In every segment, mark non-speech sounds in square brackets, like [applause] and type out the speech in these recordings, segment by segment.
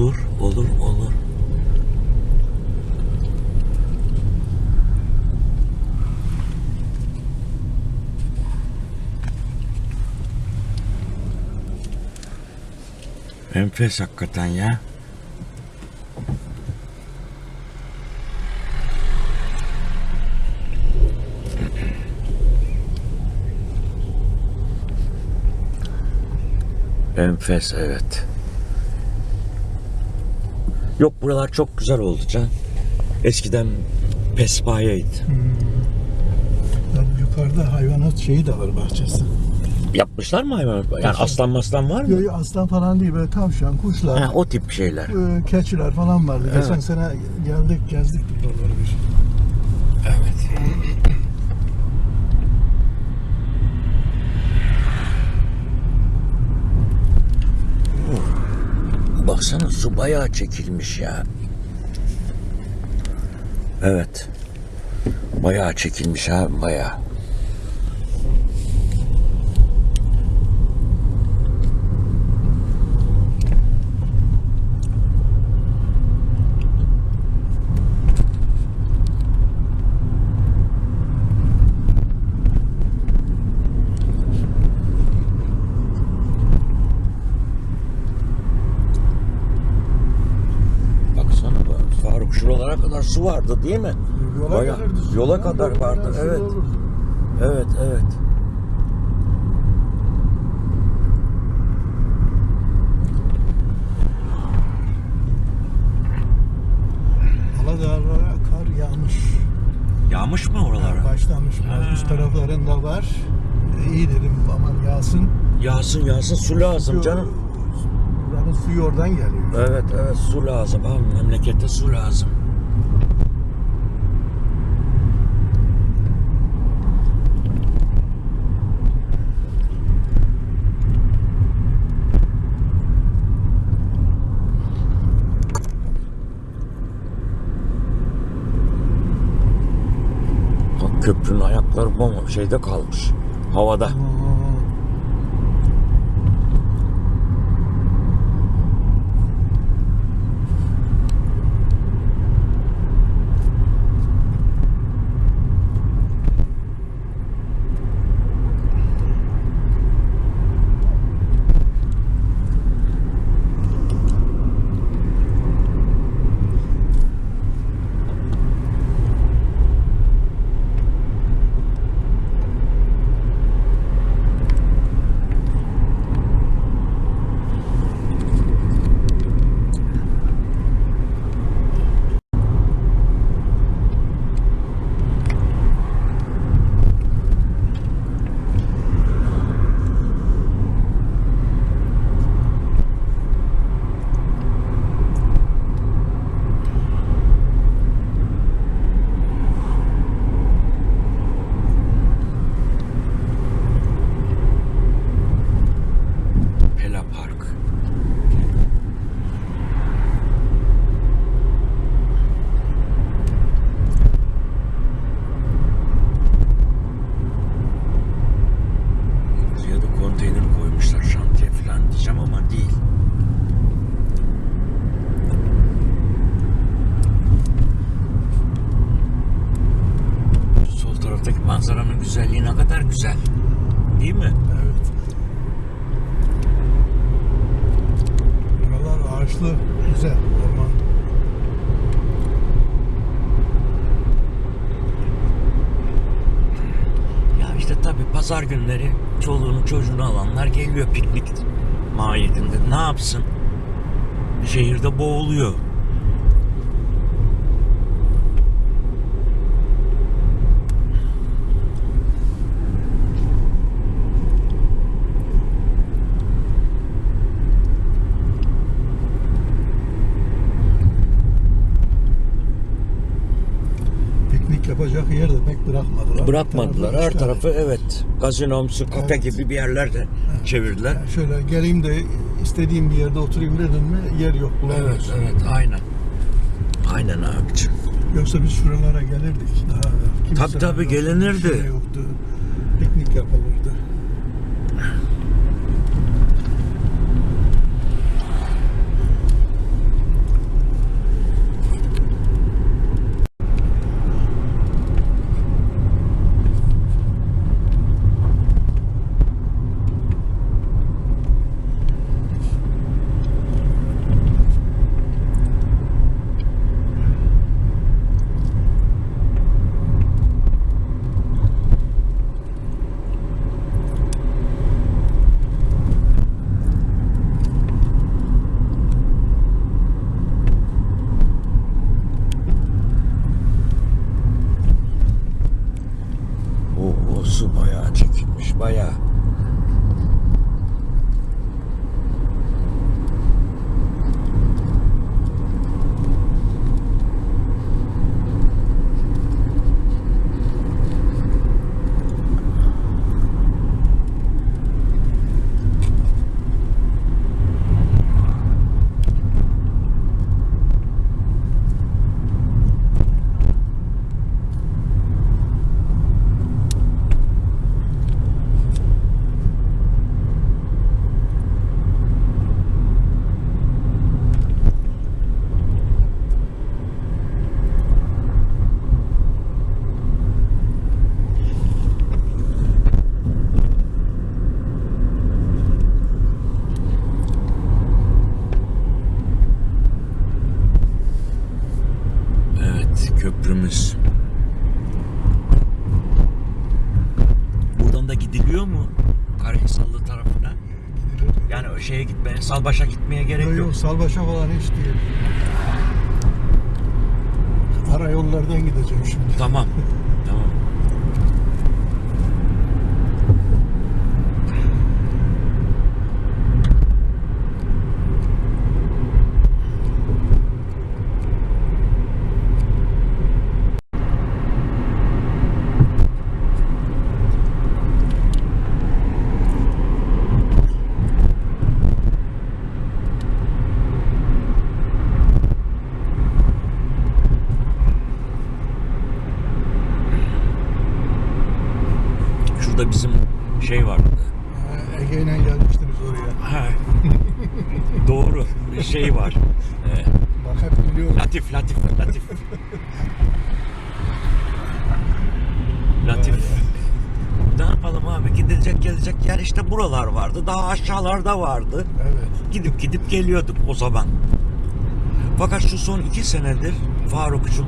Olur, olur, olur. Enfes hakikaten ya. Enfes evet. Yok buralar çok güzel oldu can. Eskiden pespayeydi. Yani yukarıda hayvanat şeyi de var bahçesi. Yapmışlar mı hayvan? Yani aslan maslan var mı? Yo, yo, aslan falan değil böyle tavşan, kuşlar, Ha, o tip şeyler. e, keçiler falan vardı. Evet. Geçen sene geldik gezdik buraları bir. Evet. Baksana su bayağı çekilmiş ya. Evet. Bayağı çekilmiş ha bayağı. Baksana bak, Faruk şuralara kadar su vardı değil mi? Yola, Bayağı- su. yola kadar vardı, evet. olurdu. Evet evet. Aladağlara kar yağmış. Yağmış mı oralara? Başlamış. Biraz üst taraflarında var. İyi dedim aman yağsın. Yağsın yağsın su lazım Su- canım. Buranın suyu oradan geliyor. Evet evet su lazım abi memlekette su lazım. Köprünün ayakları bomba şeyde kalmış. Havada. Aa, Pela Park. Buraya da konteyner koymuşlar şantiye falan diyeceğim ama değil. Şu Sol taraftaki manzaranın güzelliği ne kadar güzel. Değil mi? Evet. Buralar ağaçlı, güzel orman. Ya işte tabii pazar günleri çoluğunu çocuğunu alanlar geliyor piknik mahiyetinde. Ne yapsın? Şehirde boğuluyor. Piknik yapacak yer de pek bırakmadılar. Bırakmadılar. Her tarafı evet. Gazinomsu, kafe Evet. gibi bir yerlerde çevirdiler. Yani şöyle geleyim de istediğim bir yerde oturayım dedim mi yer yok Evet, bulamıyorsun. evet, aynen. Aynen abicim. Yoksa biz şuralara gelirdik daha. Tabii, tabii, yoktu, gelinirdi. şey yoktu. Piknik yapılırdı. Salbaş'a gitmeye gerek Yok, yok. Salbaş'a falan hiç değil. Ara yollardan gideceğim şimdi. Tamam. [laughs] Tamam. Şurada bizim şey vardı. Ha, Ege'yle gelmiştiniz oraya. Ha. Doğru. Bir şey var. Ee, Bak hep biliyorum. Latif, Latif, Latif. Latif. Ne yapalım abi? Gidilecek gelecek yer işte buralar vardı. Daha aşağılarda vardı. Evet. Gidip gidip geliyorduk o zaman. Fakat şu son iki senedir Faruk'cum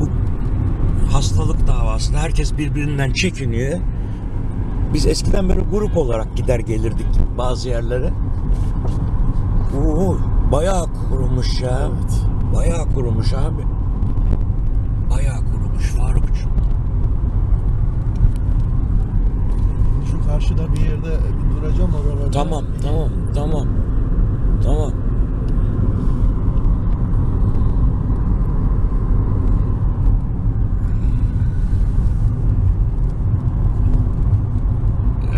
bu hastalık davasında herkes birbirinden çekiniyor. Biz eskiden böyle grup olarak gider gelirdik bazı yerlere. Oo, bayağı kurumuş ya. Evet. Bayağı kurumuş abi. Bayağı kurumuş Faruk'cum. Şu karşıda bir yerde duracağım oralarda. Tamam, tamam, tamam. Tamam.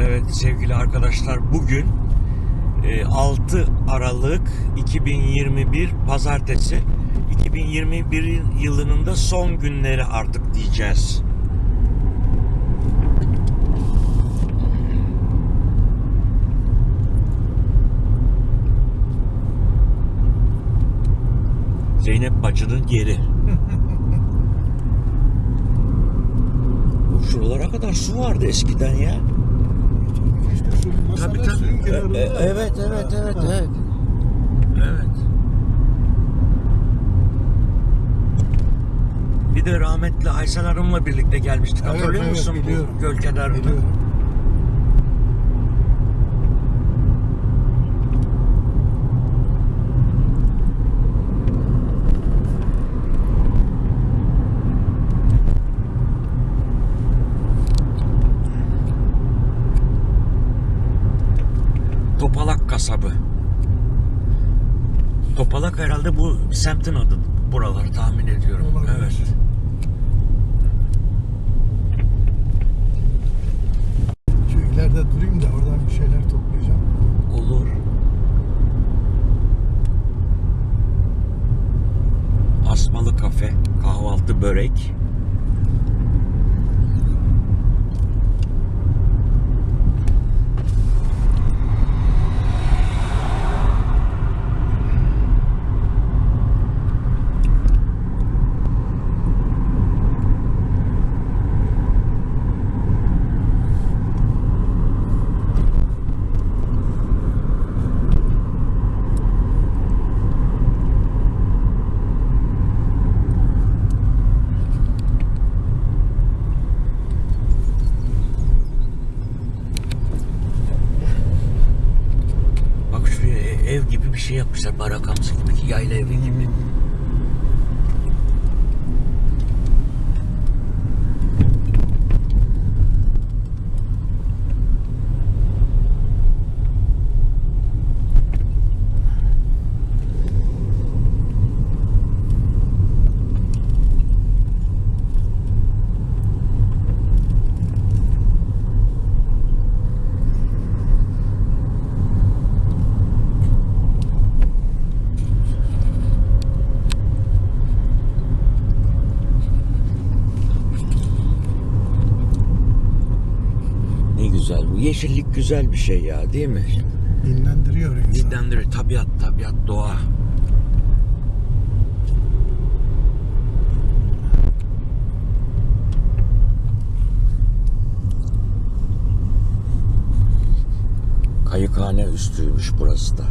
Evet sevgili arkadaşlar bugün e, 6 Aralık 2021 Pazartesi 2021 yılının da son günleri artık diyeceğiz. Zeynep bacının yeri. [laughs] Şuralara kadar su vardı eskiden ya. Şu masalar suyun kenarında. E- e- evet, evet, evet, Ha. evet. Evet. Bir de rahmetli Aysel Hanım'la birlikte gelmiştik. Evet, Hatırlıyor evet, musun biliyorum. bu göl kenarında? Biliyorum. Topalak kasabı. Topalak herhalde bu semtin adı. Buraları tahmin ediyorum. Olabilir. Evet. Şu ileride durayım da oradan bir şeyler toplayacağım. Olur. Asmalı kafe, kahvaltı börek. Bak şuraya e- ev gibi bir şey yapmışlar. Barakamsı gibi, yayla evi gibi. güzel. Bu yeşillik güzel bir şey ya değil mi? Dinlendiriyor insanı. Dinlendiriyor. Tabiat, tabiat, doğa. Kayıkhane üstüymüş burası da.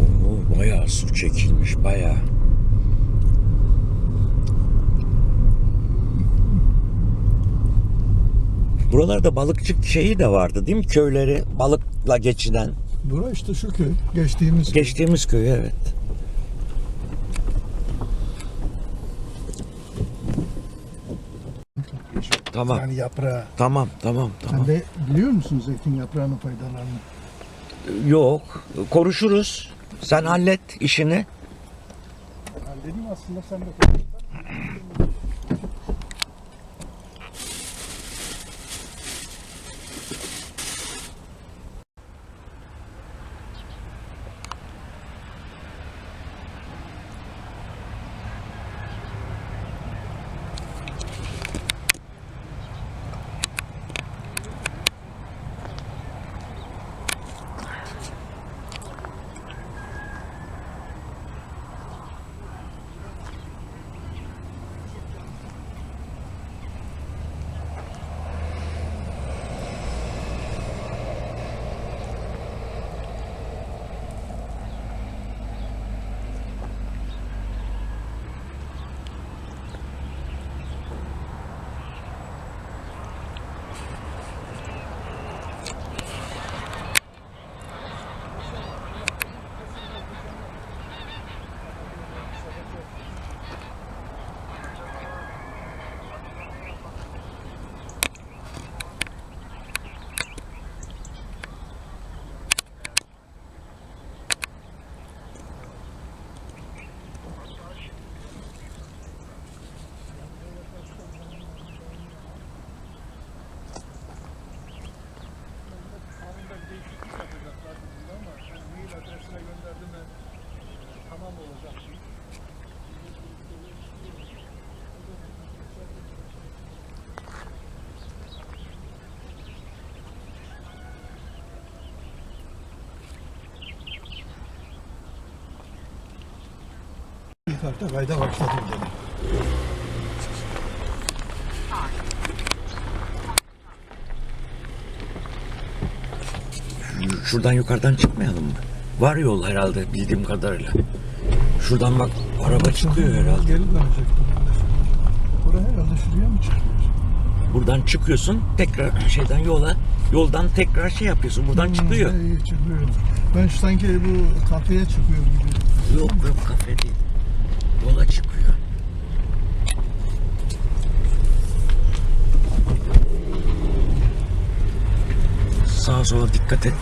Oo, bayağı su çekilmiş bayağı. Buralarda balıkçı şeyi de vardı değil mi? Köyleri balıkla geçinen. Bura işte şu köy. Geçtiğimiz köy. Geçtiğimiz köy evet. Tamam. Yani yaprağı. Tamam, tamam, tamam. Sen de biliyor musun zeytin yaprağının faydalarını? Yok. Konuşuruz. Sen hallet işini. Halledeyim aslında sen de tamam İlk hafta kayda başladım dedi. Şuradan yukarıdan çıkmayalım mı? Var yol herhalde bildiğim kadarıyla. Şuradan bak araba çıkıyor herhalde. Geri dönecek. Buraya herhalde şuraya mı çıkıyor? Buradan çıkıyorsun tekrar şeyden yola yoldan tekrar şey yapıyorsun buradan çıkıyor. Hmm, çıkıyor. Ben şu sanki bu kafeye çıkıyor gibi. Yok yok kafe değil. Yola çıkıyor. Sağa sola dikkat et.